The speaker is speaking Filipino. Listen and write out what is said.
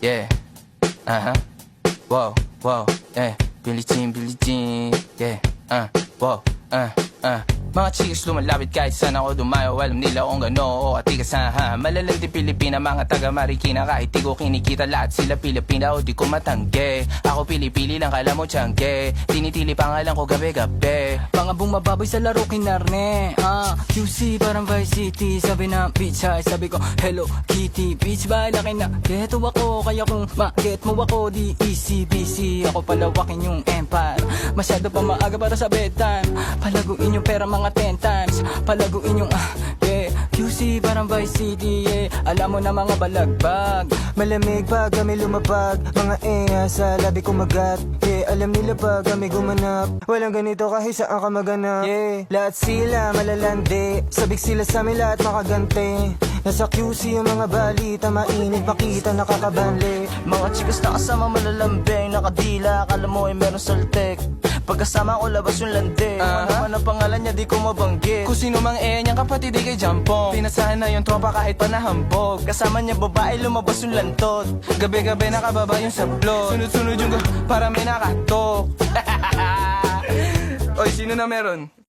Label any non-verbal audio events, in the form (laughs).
yeah. Uh huh. Whoa, whoa, yeah. Billie Jean, Billie Jean, yeah. Uh, whoa, uh, uh. Mga chicks lumalapit kahit saan ako dumayo. Alam nila kung gano o atigasan ha. Malalandi Pilipina, mga taga Marikina Kahit di ko kinikita lahat sila Pilipina O di ko matangge Ako pili-pili lang kala mo tiyangge Tinitili pangalan ko gabi-gabi. Mga bumababoy sa laro kinarne. Ah, QC parang Vice City. Sabi na bitch hi. Sabi ko Hello Kitty Bitch ba laki na. Geto ako Kaya kung ma-get mo ako Di easy busy Ako palawakin yung empire Masyado pa maaga para sa bedtime. Palaguin yung pera mga 10 times. Palaguin yung ah Yeah. QC parang Vice City Yeah. Alam mo na mga balagbag. Malamig pag kami lumapag. Mga enga sa labi kumagat Yeah, alam nila pag kami gumanap. Walang ganito kahit saan ka maganap Yeah, lahat sila malalandi. Sabik sila sa amin lahat makagante. Nasa QC yung mga balita Mainit makita nakakabanli Mga chikas na kasama malalambing Nakadila, akala mo ay meron saltek Pagkasama ko labas yung lande Kung ano man ang pangalan niya di ko mabanggit. Kung sino mang eh niyang kapatid di kay Jampong. Pinasahan na yung tropa kahit pa nahambog. Kasama niya babae lumabas yung lantot. Gabi-gabi nakababa yung sablon Sunod-sunod yung para may nakatok. (laughs) Oy, sino na meron?